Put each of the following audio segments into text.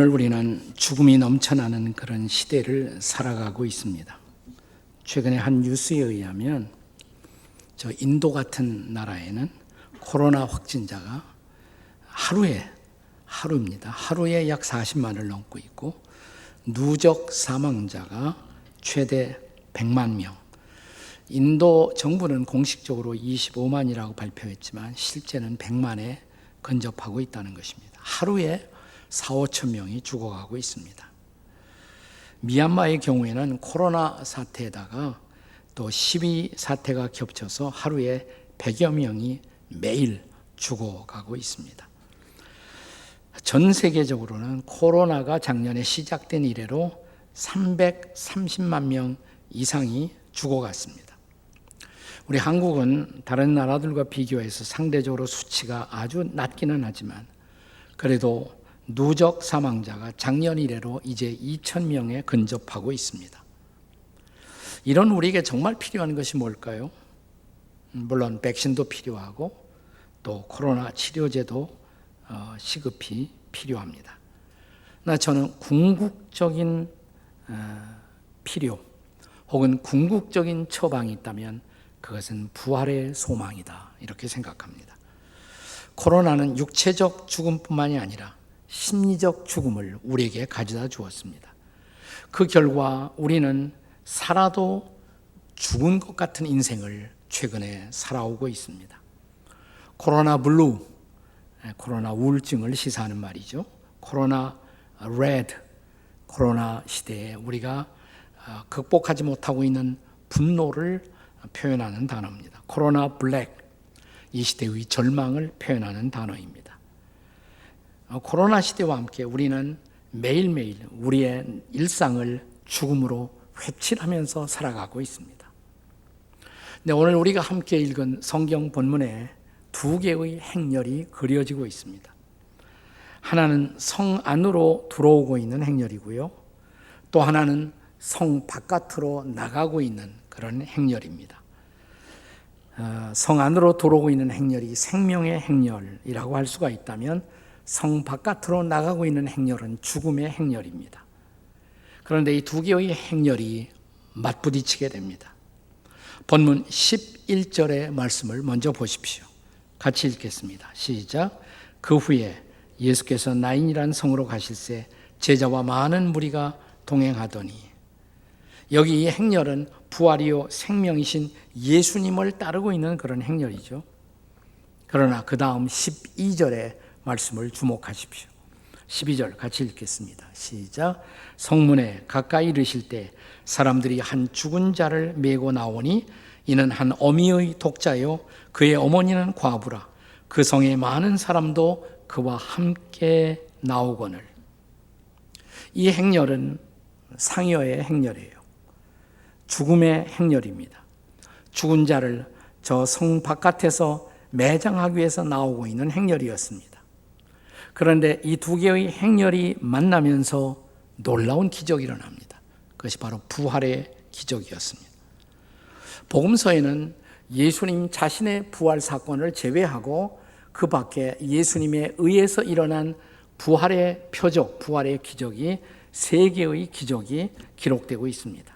오늘 우리는 죽음이 넘쳐나는 그런 시대를 살아가고 있습니다. 최근에 한 뉴스에 의하면 저 인도 같은 나라에는 코로나 확진자가 하루에 하루입니다. 하루에 약 40만을 넘고 있고 누적 사망자가 최대 100만 명. 인도 정부는 공식적으로 25만이라고 발표했지만 실제는 100만에 근접하고 있다는 것입니다. 하루에 4, 5천 명이 죽어가고 있습니다. 미얀마의 경우에는 코로나 사태에다가 또 시위 사태가 겹쳐서 하루에 100여 명이 매일 죽어가고 있습니다. 전 세계적으로는 코로나가 작년에 시작된 이래로 330만 명 이상이 죽어갔습니다. 우리 한국은 다른 나라들과 비교해서 상대적으로 수치가 아주 낮기는 하지만 그래도 누적 사망자가 작년 이래로 이제 2천 명에 근접하고 있습니다. 이런 우리에게 정말 필요한 것이 뭘까요? 물론 백신도 필요하고 또 코로나 치료제도 어, 시급히 필요합니다. 나 저는 궁극적인 어, 필요 혹은 궁극적인 처방이 있다면 그것은 부활의 소망이다 이렇게 생각합니다. 코로나는 육체적 죽음뿐만이 아니라 심리적 죽음을 우리에게 가져다 주었습니다. 그 결과 우리는 살아도 죽은 것 같은 인생을 최근에 살아오고 있습니다. 코로나 블루, 코로나 우울증을 시사하는 말이죠. 코로나 레드, 코로나 시대에 우리가 어, 극복하지 못하고 있는 분노를 표현하는 단어입니다. 코로나 블랙, 이 시대의 절망을 표현하는 단어입니다. 어, 코로나 시대와 함께 우리는 매일매일 우리의 일상을 죽음으로 회칠하면서 살아가고 있습니다. 네, 오늘 우리가 함께 읽은 성경 본문에 두 개의 행렬이 그려지고 있습니다. 하나는 성 안으로 들어오고 있는 행렬이고요. 또 하나는 성 바깥으로 나가고 있는 그런 행렬입니다. 어, 성 안으로 들어오고 있는 행렬이 생명의 행렬이라고 할 수가 있다면 성 바깥으로 나가고 있는 행렬은 죽음의 행렬입니다. 그런데 이 두 개의 행렬이 맞부딪히게 됩니다. 본문 11절의 말씀을 먼저 보십시오. 같이 읽겠습니다. 시작. 그 후에 예수께서 나인이란 성으로 가실새 제자와 많은 무리가 동행하더니 여기 이 행렬은 부활이요 생명이신 예수님을 따르고 있는 그런 행렬이죠. 그러나 그 다음 12절의 말씀을 주목하십시오. 12절 같이 읽겠습니다. 시작. 성문에 가까이 이르실 때 사람들이 한 죽은 자를 메고 나오니 이는 한 어미의 독자요 그의 어머니는 과부라 그 성에 많은 사람도 그와 함께 나오거늘 이 행렬은 상여의 행렬이에요. 죽음의 행렬입니다. 죽은 자를 저 성 바깥에서 매장하기 위해서 나오고 있는 행렬이었습니다. 그런데 이 두 개의 행렬이 만나면서 놀라운 기적이 일어납니다. 그것이 바로 부활의 기적이었습니다. 복음서에는 예수님 자신의 부활 사건을 제외하고 그 밖에 예수님에 의해서 일어난 부활의 표적, 부활의 기적이 세 개의 기적이 기록되고 있습니다.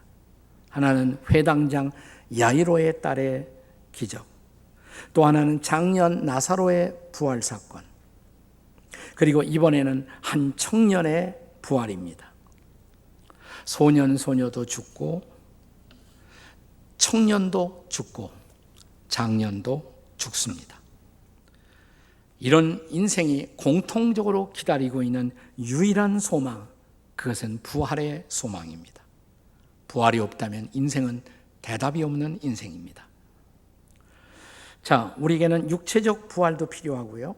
하나는 회당장 야이로의 딸의 기적, 또 하나는 장년 나사로의 부활 사건, 그리고 이번에는 한 청년의 부활입니다. 소년, 소녀도 죽고, 청년도 죽고, 장년도 죽습니다. 이런 인생이 공통적으로 기다리고 있는 유일한 소망, 그것은 부활의 소망입니다. 부활이 없다면 인생은 대답이 없는 인생입니다. 자, 우리에게는 육체적 부활도 필요하고요.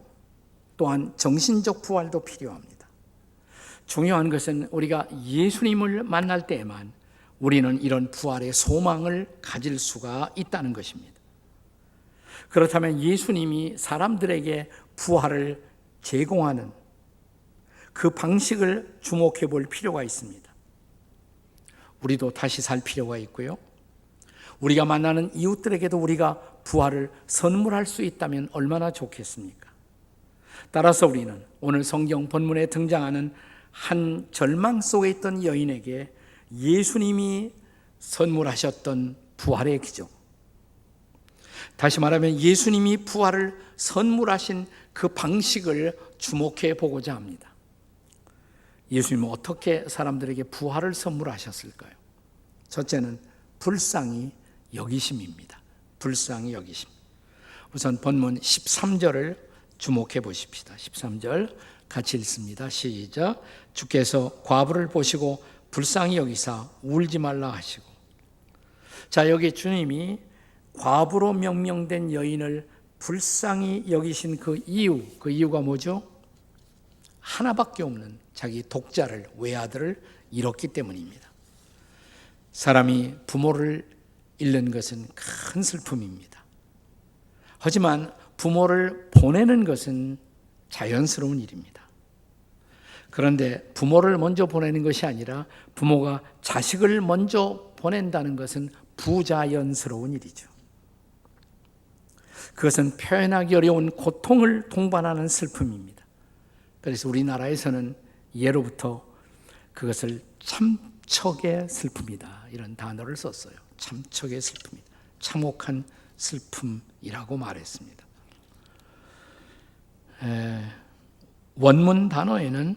또한 정신적 부활도 필요합니다. 중요한 것은 우리가 예수님을 만날 때에만 우리는 이런 부활의 소망을 가질 수가 있다는 것입니다. 그렇다면 예수님이 사람들에게 부활을 제공하는 그 방식을 주목해 볼 필요가 있습니다. 우리도 다시 살 필요가 있고요. 우리가 만나는 이웃들에게도 우리가 부활을 선물할 수 있다면 얼마나 좋겠습니까? 따라서 우리는 오늘 성경 본문에 등장하는 한 절망 속에 있던 여인에게 예수님이 선물하셨던 부활의 기적. 다시 말하면 예수님이 부활을 선물하신 그 방식을 주목해 보고자 합니다. 예수님은 어떻게 사람들에게 부활을 선물하셨을까요? 첫째는 불쌍히 여기심입니다. 불쌍히 여기심. 우선 본문 13절을 주목해 보십시다. 13절 같이 읽습니다. 시작. 주께서 과부를 보시고 불쌍히 여기사 울지 말라 하시고. 자, 여기 주님이 과부로 명명된 여인을 불쌍히 여기신 그 이유, 그 이유가 뭐죠? 하나밖에 없는 자기 독자를, 외아들을 잃었기 때문입니다. 사람이 부모를 잃는 것은 큰 슬픔입니다. 하지만 부모를 보내는 것은 자연스러운 일입니다. 그런데 부모를 먼저 보내는 것이 아니라 부모가 자식을 먼저 보낸다는 것은 부자연스러운 일이죠. 그것은 표현하기 어려운 고통을 동반하는 슬픔입니다. 그래서 우리나라에서는 예로부터 그것을 참척의 슬픔이다. 이런 단어를 썼어요. 참척의 슬픔이다. 참혹한 슬픔이라고 말했습니다. 에, 원문 단어에는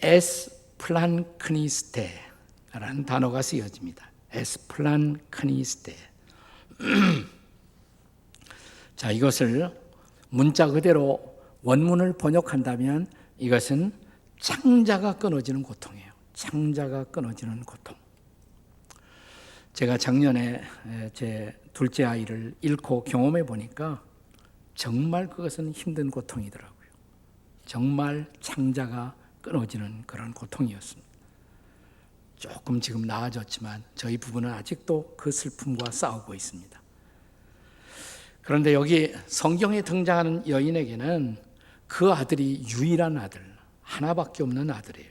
에스플란크니스테라는 단어가 쓰여집니다. 에스플란크니스테. 자, 이것을 문자 그대로 원문을 번역한다면 이것은 창자가 끊어지는 고통이에요. 창자가 끊어지는 고통. 제가 작년에 제 둘째 아이를 잃고 경험해 보니까 정말 그것은 힘든 고통이더라고요. 정말 창자가 끊어지는 그런 고통이었습니다. 조금 지금 나아졌지만 저희 부부는 아직도 그 슬픔과 싸우고 있습니다. 그런데 여기 성경에 등장하는 여인에게는 그 아들이 유일한 아들, 하나밖에 없는 아들이에요.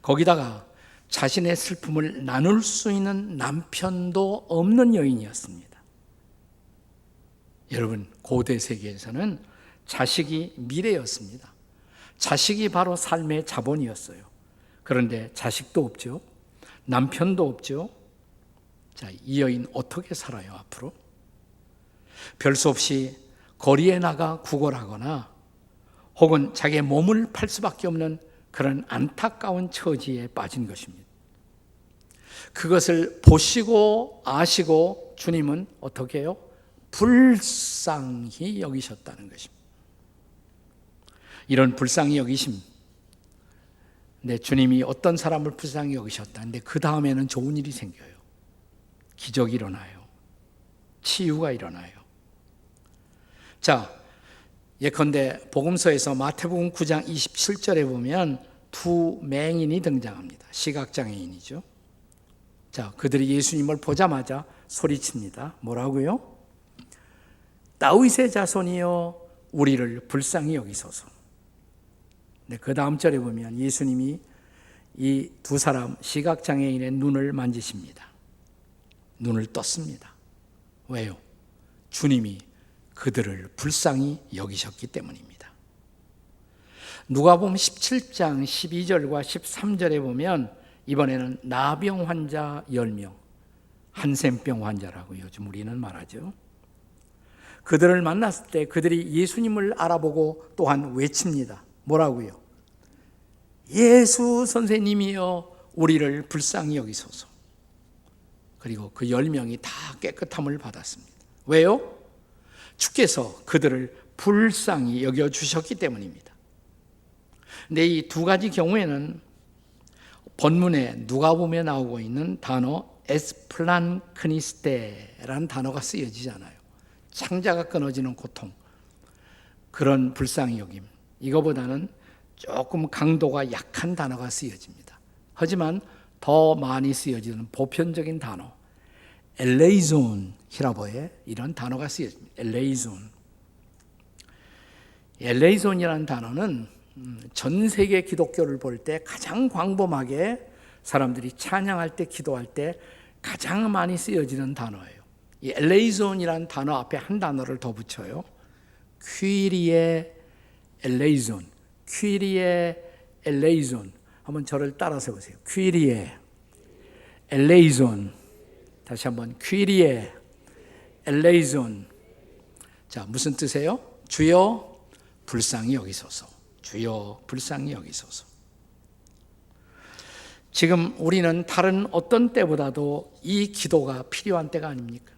거기다가 자신의 슬픔을 나눌 수 있는 남편도 없는 여인이었습니다. 여러분, 고대 세계에서는 자식이 미래였습니다. 자식이 바로 삶의 자본이었어요. 그런데 자식도 없죠. 남편도 없죠. 자, 이 여인 어떻게 살아요, 앞으로? 별 수 없이 거리에 나가 구걸하거나 혹은 자기의 몸을 팔 수밖에 없는 그런 안타까운 처지에 빠진 것입니다. 그것을 보시고 아시고 주님은 어떻게 해요? 불쌍히 여기셨다는 것입니다. 이런 불쌍히 여기심. 내 주님이 어떤 사람을 불쌍히 여기셨다. 근데 그 다음에는 좋은 일이 생겨요. 기적이 일어나요. 치유가 일어나요. 자, 예컨대 복음서에서 마태복음 9장 27절에 보면 두 맹인이 등장합니다. 시각장애인이죠. 자, 그들이 예수님을 보자마자 소리칩니다. 뭐라고요? 다윗의 자손이여 우리를 불쌍히 여기소서. 네, 그 다음 절에 보면 예수님이 이 두 사람 시각 장애인의 눈을 만지십니다. 눈을 떴습니다. 왜요? 주님이 그들을 불쌍히 여기셨기 때문입니다. 누가복음 17장 12절과 13절에 보면 이번에는 나병 환자 10명, 한센병 환자라고 요즘 우리는 말하죠. 그들을 만났을 때 그들이 예수님을 알아보고 또한 외칩니다. 뭐라고요? 예수 선생님이여 우리를 불쌍히 여기소서. 그리고 그 열 명이 다 깨끗함을 받았습니다. 왜요? 주께서 그들을 불쌍히 여겨 주셨기 때문입니다. 근데 이 두 가지 경우에는 본문에 누가 보면 나오고 있는 단어 에스플란 크니스테라는 단어가 쓰여지잖아요. 창자가 끊어지는 고통. 그런 불쌍히 여김. 이거보다는 조금 강도가 약한 단어가 쓰여집니다. 하지만 더 많이 쓰여지는 보편적인 단어. 엘레이존 히라보에 이런 단어가 쓰여집니다. 엘레이존. 엘레이존이라는 단어는 음, 전 세계 기독교를 볼 때 가장 광범하게 사람들이 찬양할 때 기도할 때 가장 많이 쓰여지는 단어예요. 이 엘레이존이라는 단어 앞에 한 단어를 더 붙여요. 퀴리에 엘레이존, 퀴리에 엘레이존. 한번 저를 따라서 보세요. 퀴리에 엘레이존. 다시 한번 퀴리에 엘레이존. 자, 무슨 뜻이에요? 주여 불쌍히 여기소서. 주여 불쌍히 여기소서. 지금 우리는 다른 어떤 때보다도 이 기도가 필요한 때가 아닙니까?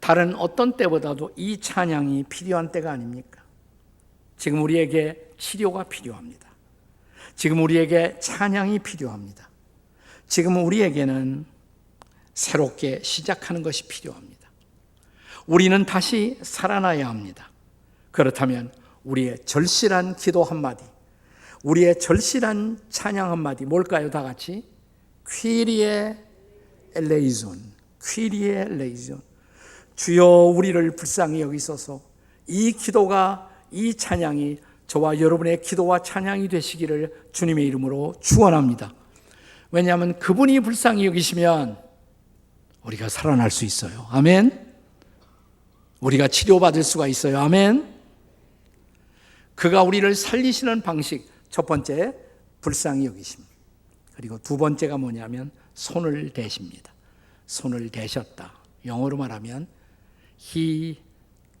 다른 어떤 때보다도 이 찬양이 필요한 때가 아닙니까? 지금 우리에게 치료가 필요합니다. 지금 우리에게 찬양이 필요합니다. 지금 우리에게는 새롭게 시작하는 것이 필요합니다. 우리는 다시 살아나야 합니다. 그렇다면 우리의 절실한 기도 한마디, 우리의 절실한 찬양 한마디 뭘까요? 다 같이 퀴리의 레이존, 퀴리의 레이존. 주여 우리를 불쌍히 여기소서. 이 기도가 이 찬양이 저와 여러분의 기도와 찬양이 되시기를 주님의 이름으로 축원합니다. 왜냐하면 그분이 불쌍히 여기시면 우리가 살아날 수 있어요. 아멘. 우리가 치료받을 수가 있어요. 아멘. 그가 우리를 살리시는 방식 첫 번째 불쌍히 여기심. 그리고 두 번째가 뭐냐면 손을 대십니다. 손을 대셨다. 영어로 말하면 he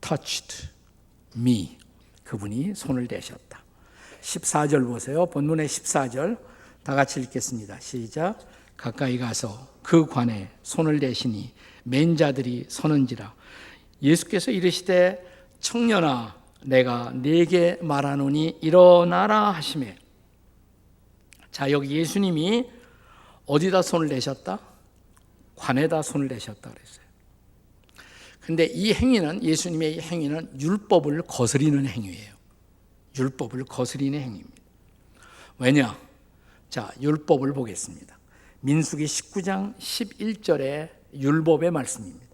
touched me. 그분이 손을 대셨다. 14절 보세요. 본문의 14절 다 같이 읽겠습니다. 시작. 가까이 가서 그 관에 손을 대시니 맨 자들이 서는지라. 예수께서 이르시되 청년아 내가 네게 말하노니 일어나라 하심에 자 여기 예수님이 어디다 손을 대셨다? 관에다 손을 대셨다 그랬어요. 근데 이 행위는 예수님의 이 행위는 율법을 거스리는 행위예요. 율법을 거스리는 행위입니다. 왜냐? 자, 율법을 보겠습니다. 민수기 19장 11절의 율법의 말씀입니다.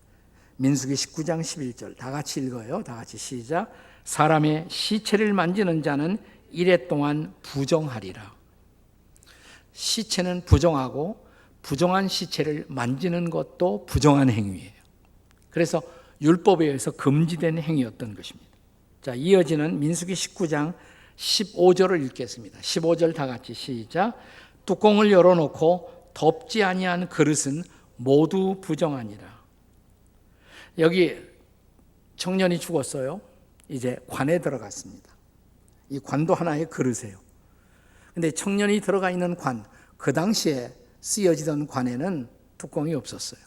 민수기 19장 11절 다 같이 읽어요. 다 같이 시작. 사람의 시체를 만지는 자는 이래 동안 부정하리라. 시체는 부정하고 부정한 시체를 만지는 것도 부정한 행위예요. 그래서 율법에 의해서 금지된 행위였던 것입니다. 자, 이어지는 민수기 19장 15절을 읽겠습니다. 15절 다 같이 시작. 뚜껑을 열어놓고 덮지 아니한 그릇은 모두 부정하니라. 여기 청년이 죽었어요. 이제 관에 들어갔습니다. 이 관도 하나의 그릇이에요. 근데 청년이 들어가 있는 관, 그 당시에 쓰여지던 관에는 뚜껑이 없었어요.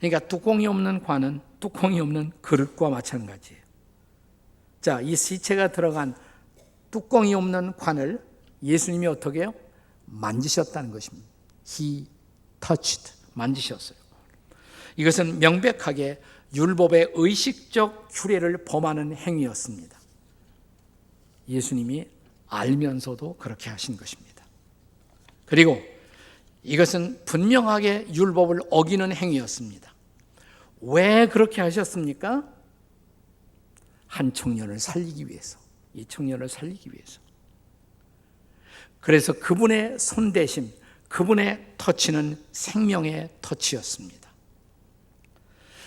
그러니까 뚜껑이 없는 관은 뚜껑이 없는 그릇과 마찬가지예요. 자, 이 시체가 들어간 뚜껑이 없는 관을 예수님이 어떻게 해요? 만지셨다는 것입니다. He touched. 만지셨어요. 이것은 명백하게 율법의 의식적 규례를 범하는 행위였습니다. 예수님이 알면서도 그렇게 하신 것입니다. 그리고 이것은 분명하게 율법을 어기는 행위였습니다. 왜 그렇게 하셨습니까? 한 청년을 살리기 위해서. 이 청년을 살리기 위해서. 그래서 그분의 손대심, 그분의 터치는 생명의 터치였습니다.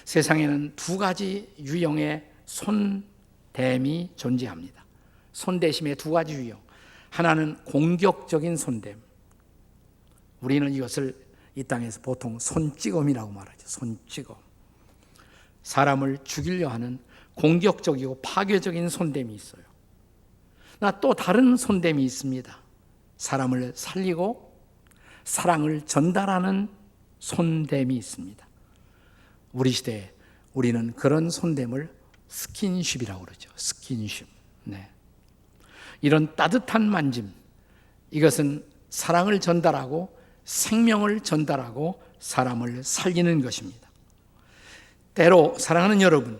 세상에는 두 가지 유형의 손댐이 존재합니다. 손대심의 두 가지 유형. 하나는 공격적인 손댐. 우리는 이것을 이 땅에서 보통 손찌검이라고 말하죠. 손찌검. 사람을 죽이려 하는 공격적이고 파괴적인 손댐이 있어요. 나 또 다른 손댐이 있습니다. 사람을 살리고 사랑을 전달하는 손댐이 있습니다. 우리 시대에 우리는 그런 손댐을 스킨십이라고 그러죠. 스킨십. 네. 이런 따뜻한 만짐, 이것은 사랑을 전달하고 생명을 전달하고 사람을 살리는 것입니다. 때로 사랑하는 여러분,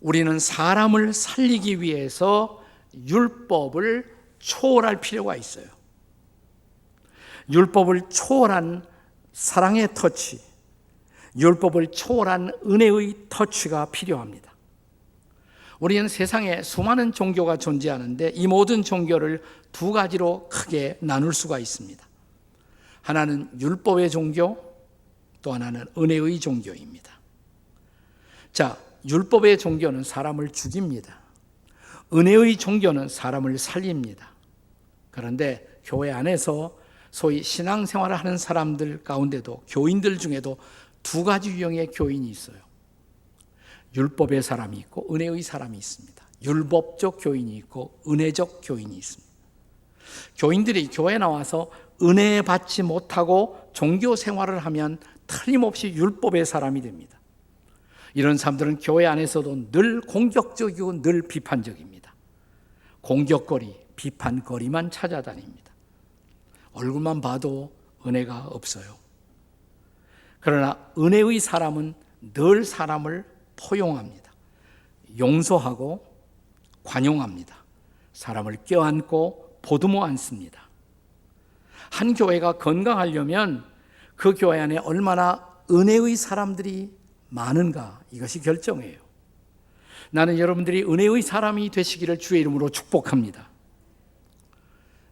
우리는 사람을 살리기 위해서 율법을 초월할 필요가 있어요. 율법을 초월한 사랑의 터치, 율법을 초월한 은혜의 터치가 필요합니다. 우리는 세상에 수많은 종교가 존재하는데 이 모든 종교를 두 가지로 크게 나눌 수가 있습니다. 하나는 율법의 종교, 또 하나는 은혜의 종교입니다. 자, 율법의 종교는 사람을 죽입니다. 은혜의 종교는 사람을 살립니다. 그런데 교회 안에서 소위 신앙생활을 하는 사람들 가운데도 교인들 중에도 두 가지 유형의 교인이 있어요. 율법의 사람이 있고 은혜의 사람이 있습니다. 율법적 교인이 있고 은혜적 교인이 있습니다. 교인들이 교회 나와서 은혜 받지 못하고 종교 생활을 하면 틀림없이 율법의 사람이 됩니다. 이런 사람들은 교회 안에서도 늘 공격적이고 늘 비판적입니다. 공격거리, 비판거리만 찾아다닙니다. 얼굴만 봐도 은혜가 없어요. 그러나 은혜의 사람은 늘 사람을 포용합니다. 용서하고 관용합니다. 사람을 껴안고 보듬어 안습니다. 한 교회가 건강하려면 그 교회 안에 얼마나 은혜의 사람들이 많은가 이것이 결정해요. 나는 여러분들이 은혜의 사람이 되시기를 주의 이름으로 축복합니다.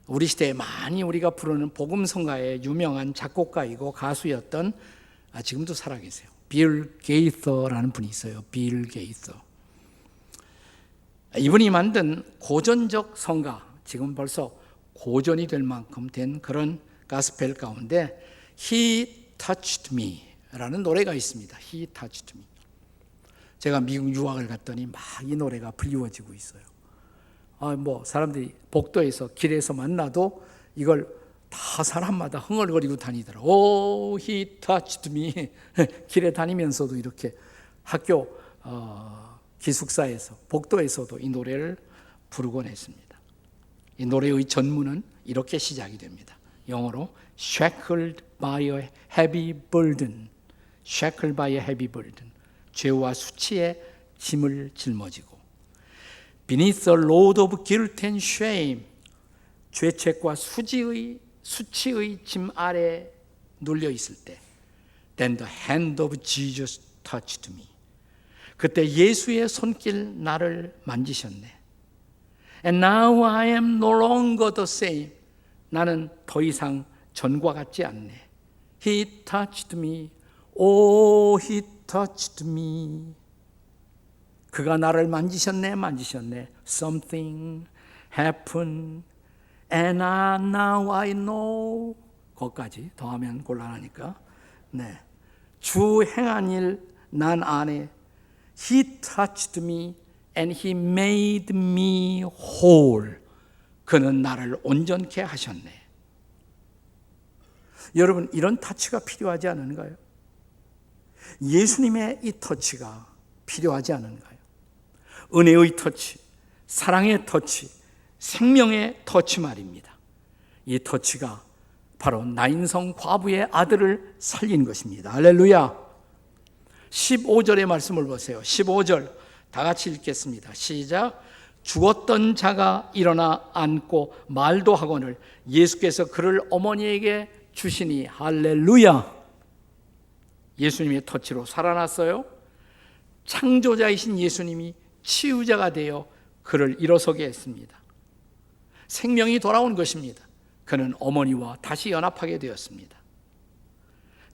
우리 시대에 많이 우리가 부르는 복음성가의 유명한 작곡가이고 가수였던 아, 지금도 살아계세요. 빌 게이서라는 분이 있어요. 빌 게이서. 이분이 만든 고전적 성가, 지금 벌써 고전이 될 만큼 된 그런 가스펠 가운데 He Touched Me 라는 노래가 있습니다. He Touched Me. 제가 미국 유학을 갔더니 막 이 노래가 불리워지고 있어요. 아, 뭐 사람들이 복도에서 길에서 만나도 이걸 다 사람마다 흥얼거리고 다니더라. 오, he touched me. 길에 다니면서도 이렇게 학교 어, 기숙사에서 복도에서도 이 노래를 부르곤 했습니다. 이 노래의 전문은 이렇게 시작이 됩니다. 영어로 shackled by a heavy burden. Heavy burden. 죄와 수치의 짐을 짊어지고 load of guilt and shame. 죄책과 수지의 수치의 짐 아래 눌려 있을 때 then the hand of Jesus touched me. 그때 예수의 손길 나를 만지셨네. And now I am no longer the same. 나는 더 이상 전과 같지 않네. He touched me. Oh, he touched me. 그가 나를 만지셨네, 만지셨네. Something happened. And I, now I know. 거기까지 더하면 곤란하니까. 네. 주 행한 일난 안에 He touched me and he made me whole. 그는 나를 온전케 하셨네. 여러분 이런 터치가 필요하지 않은가요? 예수님의 이 터치가 필요하지 않은가요? 은혜의 터치, 사랑의 터치, 생명의 터치 말입니다. 이 터치가 바로 나인성 과부의 아들을 살린 것입니다. 할렐루야. 15절의 말씀을 보세요. 15절 다 같이 읽겠습니다. 시작. 죽었던 자가 일어나 앉고 말도 하거늘 예수께서 그를 어머니에게 주시니 할렐루야. 예수님의 터치로 살아났어요. 창조자이신 예수님이 치유자가 되어 그를 일어서게 했습니다. 생명이 돌아온 것입니다. 그는 어머니와 다시 연합하게 되었습니다.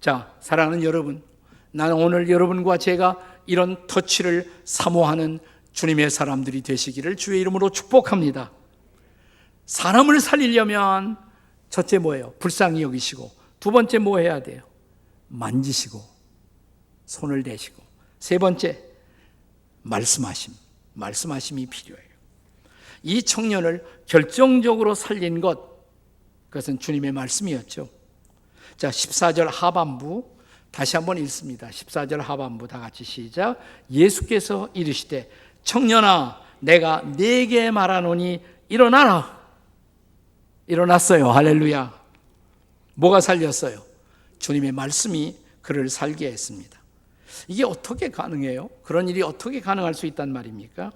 자, 사랑하는 여러분, 나는 오늘 여러분과 제가 이런 터치를 사모하는 주님의 사람들이 되시기를 주의 이름으로 축복합니다. 사람을 살리려면 첫째 뭐예요? 불쌍히 여기시고 두 번째 뭐 해야 돼요? 만지시고 손을 대시고 세 번째 말씀하심. 말씀하심이 필요해요. 이 청년을 결정적으로 살린 것 그것은 주님의 말씀이었죠. 자, 14절 하반부 다시 한번 읽습니다. 14절 하반부 다 같이 시작. 예수께서 이르시되 청년아 내가 네게 말하노니 일어나라. 일어났어요. 할렐루야. 뭐가 살렸어요? 주님의 말씀이 그를 살게 했습니다. 이게 어떻게 가능해요? 그런 일이 어떻게 가능할 수 있단 말입니까?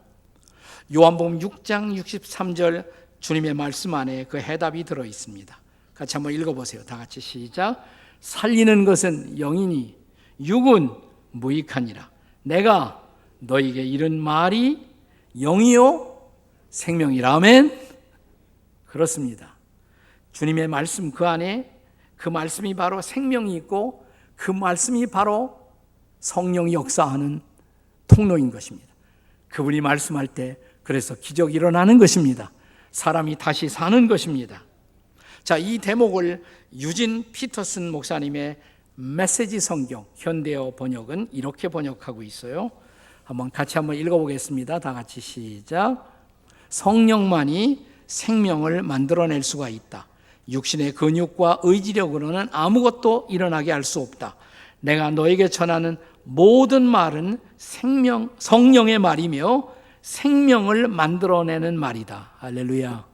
요한복음 6장 63절 주님의 말씀 안에 그 해답이 들어 있습니다. 같이 한번 읽어 보세요. 다 같이 시작. 살리는 것은 영이니 육은 무익하니라. 내가 너에게 이런 말이 영이요 생명이라 아멘. 그렇습니다. 주님의 말씀 그 안에 그 말씀이 바로 생명이 있고 그 말씀이 바로 성령이 역사하는 통로인 것입니다. 그분이 말씀할 때 그래서 기적이 일어나는 것입니다. 사람이 다시 사는 것입니다. 자, 이 대목을 유진 피터슨 목사님의 메시지 성경 현대어 번역은 이렇게 번역하고 있어요. 한번 같이 한번 읽어보겠습니다. 다 같이 시작. 성령만이 생명을 만들어낼 수가 있다. 육신의 근육과 의지력으로는 아무것도 일어나게 할 수 없다. 내가 너에게 전하는 모든 말은 생명, 성령의 말이며 생명을 만들어내는 말이다. 할렐루야.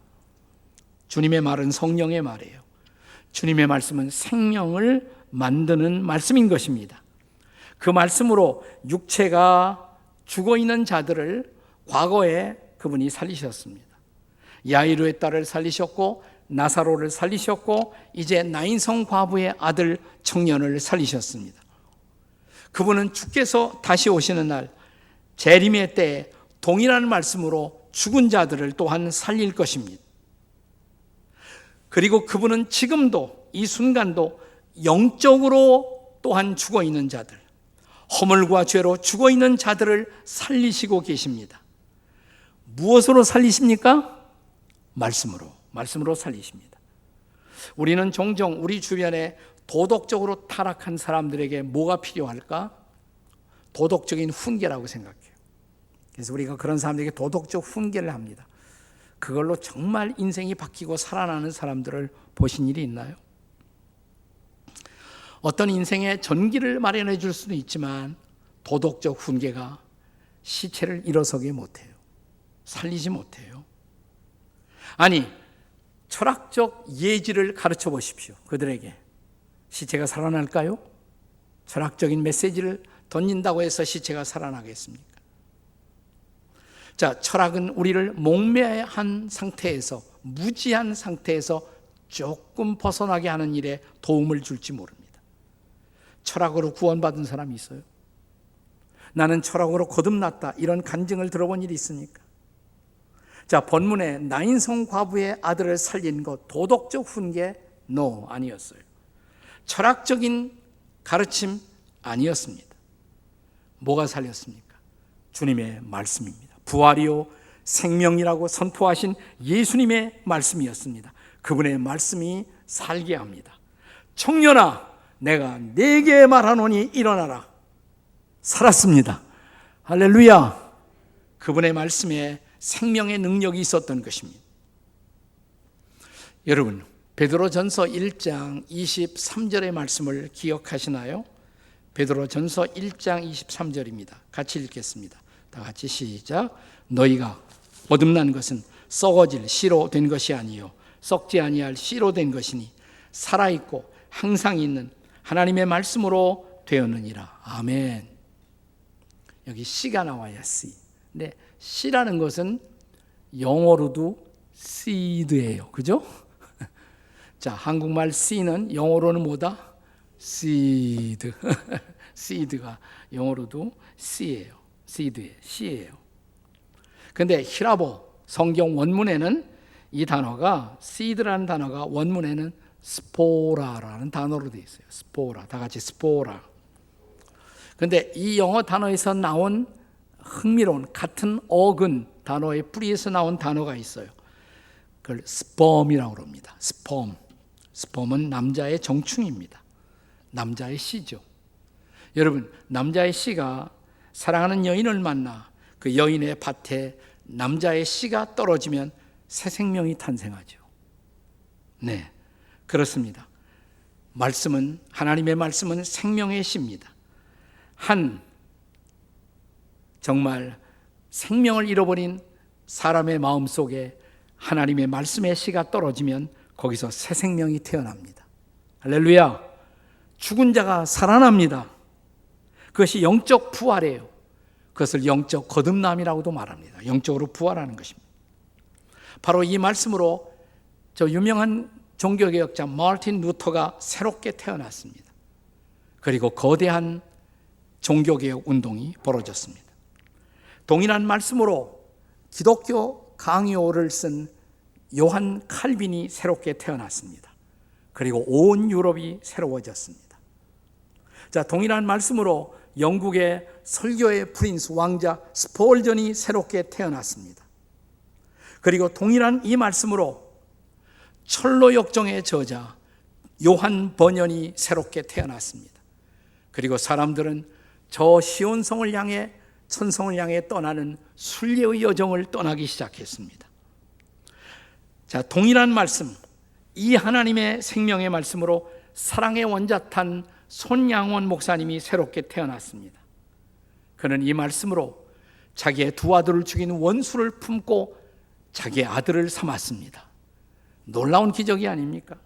주님의 말은 성령의 말이에요. 주님의 말씀은 생명을 만드는 말씀인 것입니다. 그 말씀으로 육체가 죽어 있는 자들을 과거에 그분이 살리셨습니다. 야이루의 딸을 살리셨고 나사로를 살리셨고 이제 나인성 과부의 아들 청년을 살리셨습니다. 그분은 주께서 다시 오시는 날 재림의 때에 동일한 말씀으로 죽은 자들을 또한 살릴 것입니다. 그리고 그분은 지금도 이 순간도 영적으로 또한 죽어 있는 자들, 허물과 죄로 죽어 있는 자들을 살리시고 계십니다. 무엇으로 살리십니까? 말씀으로, 말씀으로 살리십니다. 우리는 종종 우리 주변에 도덕적으로 타락한 사람들에게 뭐가 필요할까? 도덕적인 훈계라고 생각해요. 그래서 우리가 그런 사람들에게 도덕적 훈계를 합니다. 그걸로 정말 인생이 바뀌고 살아나는 사람들을 보신 일이 있나요? 어떤 인생의 전기를 마련해 줄 수는 있지만 도덕적 훈계가 시체를 일어서게 못해요. 살리지 못해요. 아니, 철학적 예지를 가르쳐 보십시오. 그들에게. 시체가 살아날까요? 철학적인 메시지를 던진다고 해서 시체가 살아나겠습니까? 자, 철학은 우리를 몽매한 상태에서, 무지한 상태에서 조금 벗어나게 하는 일에 도움을 줄지 모릅니다. 철학으로 구원받은 사람이 있어요? 나는 철학으로 거듭났다. 이런 간증을 들어본 일이 있습니까? 자, 본문에 나인성 과부의 아들을 살린 것, 도덕적 훈계, no, 아니었어요. 철학적인 가르침, 아니었습니다. 뭐가 살렸습니까? 주님의 말씀입니다. 부활이요, 생명이라고 선포하신 예수님의 말씀이었습니다. 그분의 말씀이 살게 합니다. 청년아, 내가 네게 말하노니 일어나라. 살았습니다. 할렐루야. 그분의 말씀에 생명의 능력이 있었던 것입니다. 여러분, 베드로전서 1장 23절의 말씀을 기억하시나요? 베드로전서 1장 23절입니다. 같이 읽겠습니다. 다 같이 시작. 너희가 거듭난 것은 썩어질 씨로 된 것이 아니요 썩지 아니할 씨로 된 것이니 살아 있고 항상 있는 하나님의 말씀으로 되었느니라. 아멘. 여기 씨가 나와야 씨. 근데 씨라는 것은 영어로도 seed예요. 그죠? 자, 한국말 씨는 영어로는 뭐다? seed. seed가 영어로도 씨예요. seed예요. 씨예요. 근데 히라보 성경 원문에는 이 단어가 seed라는 단어가 원문에는 스포라라는 단어로 되어 있어요. 스포라. 다 같이 스포라. 근데 이 영어 단어에서 나온 흥미로운 같은 어근 단어의 뿌리에서 나온 단어가 있어요. 그걸 스펌이라고 합니다. 스펌. 스펌은 남자의 정충입니다. 남자의 씨죠. 여러분, 남자의 씨가 사랑하는 여인을 만나 그 여인의 밭에 남자의 씨가 떨어지면 새 생명이 탄생하죠. 네. 그렇습니다. 말씀은 하나님의 말씀은 생명의 씨입니다. 한 정말 생명을 잃어버린 사람의 마음 속에 하나님의 말씀의 씨가 떨어지면 거기서 새 생명이 태어납니다. 할렐루야. 죽은 자가 살아납니다. 그것이 영적 부활이에요. 그것을 영적 거듭남이라고도 말합니다. 영적으로 부활하는 것입니다. 바로 이 말씀으로 저 유명한 종교개혁자 마틴 루터가 새롭게 태어났습니다. 그리고 거대한 종교개혁 운동이 벌어졌습니다. 동일한 말씀으로 기독교 강요를 쓴 요한 칼빈이 새롭게 태어났습니다. 그리고 온 유럽이 새로워졌습니다. 자, 동일한 말씀으로 영국의 설교의 프린스 왕자 스폴전이 새롭게 태어났습니다. 그리고 동일한 이 말씀으로 철로 역정의 저자 요한 번연이 새롭게 태어났습니다. 그리고 사람들은 저 시온성을 향해 천성을 향해 떠나는 순례의 여정을 떠나기 시작했습니다. 자, 동일한 말씀, 이 하나님의 생명의 말씀으로 사랑의 원자탄 손양원 목사님이 새롭게 태어났습니다. 그는 이 말씀으로 자기의 두 아들을 죽인 원수를 품고 자기의 아들을 삼았습니다. 놀라운 기적이 아닙니까?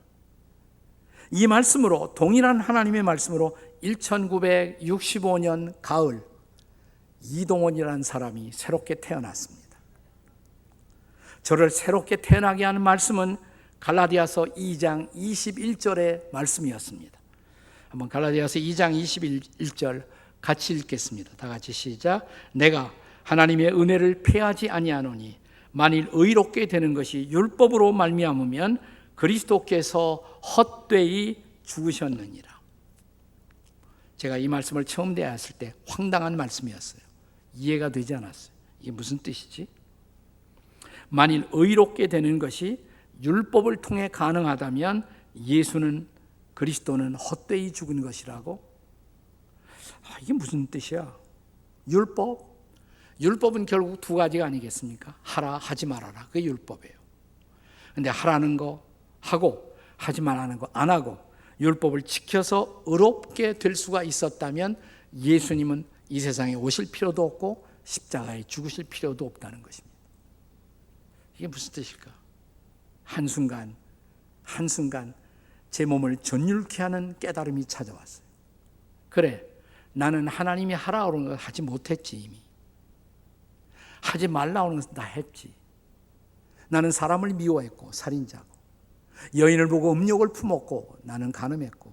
이 말씀으로 동일한 하나님의 말씀으로 1965년 가을 이동원이라는 사람이 새롭게 태어났습니다. 저를 새롭게 태어나게 하는 말씀은 갈라디아서 2장 21절의 말씀이었습니다. 한번 갈라디아서 2장 21절 같이 읽겠습니다. 다 같이 시작. 내가 하나님의 은혜를 패하지 아니하노니 만일 의롭게 되는 것이 율법으로 말미암으면 그리스도께서 헛되이 죽으셨느니라. 제가 이 말씀을 처음 대했을 때 황당한 말씀이었어요. 이해가 되지 않았어요. 이게 무슨 뜻이지? 만일 의롭게 되는 것이 율법을 통해 가능하다면 예수는 그리스도는 헛되이 죽은 것이라고? 아, 이게 무슨 뜻이야? 율법? 율법은 결국 두 가지가 아니겠습니까? 하라, 하지 말아라. 그게 율법이에요. 근데 하라는 거 하고 하지 말라는 거 안 하고 율법을 지켜서 의롭게 될 수가 있었다면 예수님은 이 세상에 오실 필요도 없고 십자가에 죽으실 필요도 없다는 것입니다. 이게 무슨 뜻일까? 한순간, 한순간 제 몸을 전율케 하는 깨달음이 찾아왔어요. 그래, 나는 하나님이 하라 그런 걸 하지 못했지, 이미. 하지 말라 하는 것은 다 했지. 나는 사람을 미워했고, 살인자고. 여인을 보고 음욕을 품었고, 나는 간음했고.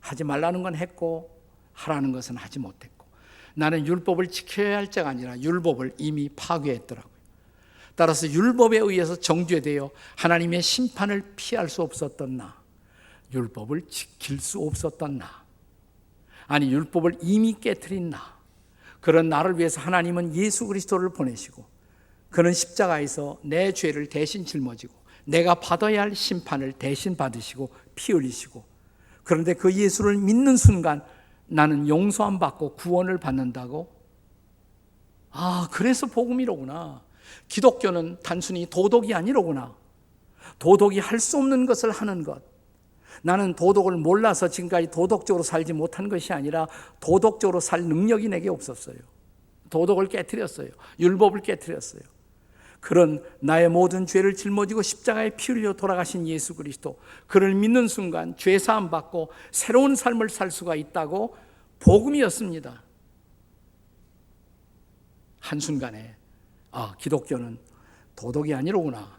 하지 말라는 건 했고, 하라는 것은 하지 못했고. 나는 율법을 지켜야 할 자가 아니라 율법을 이미 파괴했더라고요. 따라서 율법에 의해서 정죄되어 하나님의 심판을 피할 수 없었던 나, 율법을 지킬 수 없었던 나, 아니 율법을 이미 깨뜨린 나, 그런 나를 위해서 하나님은 예수 그리스도를 보내시고 그는 십자가에서 내 죄를 대신 짊어지고 내가 받아야 할 심판을 대신 받으시고 피 흘리시고 그런데 그 예수를 믿는 순간 나는 용서함 받고 구원을 받는다고? 아, 그래서 복음이로구나. 기독교는 단순히 도덕이 아니로구나. 도덕이 할 수 없는 것을 하는 것. 나는 도덕을 몰라서 지금까지 도덕적으로 살지 못한 것이 아니라 도덕적으로 살 능력이 내게 없었어요. 도덕을 깨뜨렸어요. 율법을 깨뜨렸어요. 그런 나의 모든 죄를 짊어지고 십자가에 피 흘려 돌아가신 예수 그리스도 그를 믿는 순간 죄 사함 받고 새로운 삶을 살 수가 있다고 복음이었습니다. 한순간에 아, 기독교는 도덕이 아니로구나.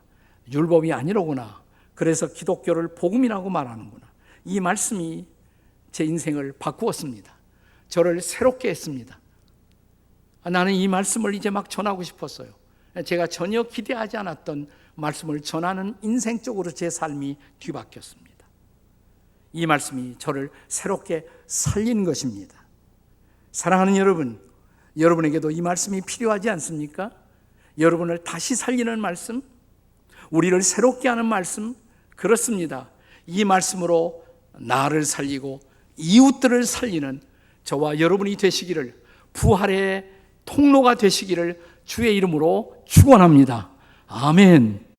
율법이 아니로구나. 그래서 기독교를 복음이라고 말하는구나. 이 말씀이 제 인생을 바꾸었습니다. 저를 새롭게 했습니다. 아, 나는 이 말씀을 이제 막 전하고 싶었어요. 제가 전혀 기대하지 않았던 말씀을 전하는 인생적으로 제 삶이 뒤바뀌었습니다. 이 말씀이 저를 새롭게 살린 것입니다. 사랑하는 여러분, 여러분에게도 이 말씀이 필요하지 않습니까? 여러분을 다시 살리는 말씀, 우리를 새롭게 하는 말씀, 그렇습니다. 이 말씀으로 나를 살리고 이웃들을 살리는 저와 여러분이 되시기를 부활의 통로가 되시기를 주의 이름으로 축원합니다. 아멘.